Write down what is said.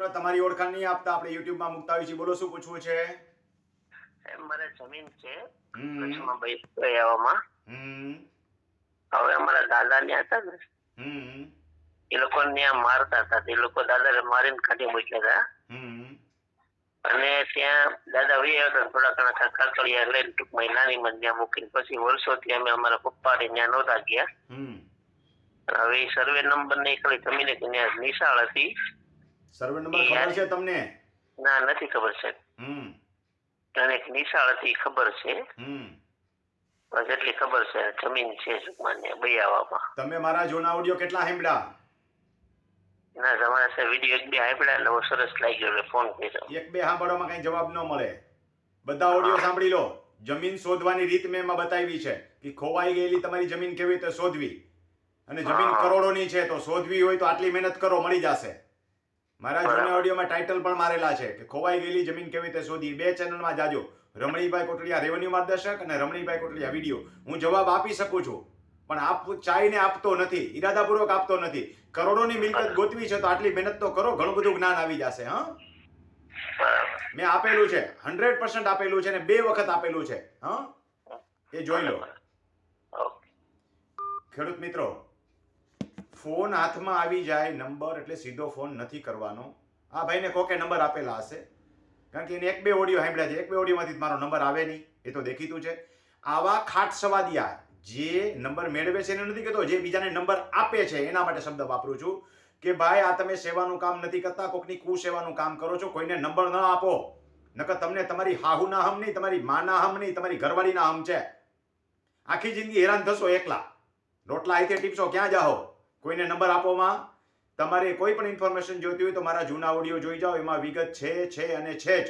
મિત્ર તમારી ઓળખાણ નહીં આપતા આપણે યુટ્યુબમાં મુકતા છીએ. બોલો શું પૂછવું છે? મારે જમીન છે કચ્છમાં બૈયાવામાં હમ. હવે અમારા દાદા ને હતા ને એ લોકો ત્યાં મારતા હતા. એ લોકો દાદાને મારીને કાઢી મૂક્યા હતા. અને ત્યાં દાદા વહી આવ્યા હતા થોડા ઘણા કાકડિયા લઈને ટૂંકમાં એ નાની માં ત્યાં મૂકીને પછી વર્ષોથી અમે અમારા પપ્પા ને ત્યાં નહોતા ગયા. હમ. હવે સર્વે નંબર ને ખાલી જમીને નિશાળ હતી. સર્વે નંબર ખબર છે તમને? ના નથી ખબર છે હમ. અને એક નિશાળ હતી ખબર છે? હમ. જેટલી ખબર છે જમીન છે ટૂંકમાં ત્યાં બૈયાવામાં. તમે મારા જૂના ઓડિયો કેટલા સાંભળ્યા? ના તમારા સાહેબ વીડિયો એક બે આપ્યા એટલે બહુ સરસ લાગ્યો એટલે ફોન કર્યો. એક બે સાંભળવામાં કઈ જવાબ ન મળે. બધા ઓડિયો સાંભળી લો. જમીન શોધવાની રીત મેં એમાં બતાવી છે કે ખોવાઈ ગયેલી તમારી જમીન કેવી રીતે શોધવી? અને જમીન. કરોડોની છે તો શોધવી હોય તો આટલી મહેનત કરો મળી જશે. મારા જૂના ઓડિયોમાં ટાઇટલ પણ મારેલા છે કે ખોવાઈ ગયેલી જમીન કેવી રીતે શોધી? બે ચેનલમાં જાજો. રમણીભાઈ કોટડિયા રેવન્યુ માર્ગદર્શક અને રમણીભાઈ કોટડિયા વીડિયો હું જવાબ આપી શકું છું પણ આપ ચાઈને આપતો નથી ઈરાદાપૂર્વક આપતો નથી. કરોડોની મિલકત ગોતવી છે તો આટલી મહેનત તો કરો ઘણું બધું જ્ઞાન આવી જશે હા? મેં આપેલું છે હંડ્રેડ પર્સન્ટ આપેલું છે અને બે વખત આપેલું છે હા? એ જોઈ લો. ખેડૂત મિત્રો ફોન હાથમાં આવી જાય, નંબર એટલે સીધો ફોન નથી કરવાનો. આ ભાઈને કોકે નંબર આપેલા હશે? કારણ કે એને એક બે ઓડિયો સાંભળ્યા છે. એક બે ઓડિયોમાંથી મારો નંબર આવે નહીં. એ તો દેખીતું છે. આવા ખાટ સવાદિયા જે નંબર મેળવે છે એને નથી કહેતો, જે બીજાને નંબર આપે છે, એના માટે શબ્દ વાપરું છું કે ભાઈ, આ તમે સેવાનું કામ નથી કરતા, કોકની કુસેવાનું કામ કરો છો, કોઈને નંબર ન આપો. નકર તમને તમારી હાહુના હમ નહીં, તમારી માના હમ નહીં, તમારી ઘરવાળીના હમ છે. આખી જિંદગી હેરાન થશો એકલા. રોટલા અહીંથી ટીપશો, ક્યાં જાઓ? કોઈને નંબર આપવામાં તમારે કોઈ પણ ઇન્ફોર્મેશન જોઈતી હોય તો મારા જૂના ઓડિયો જોઈ જાઓ. એમાં વિગત છે છે અને છે જ.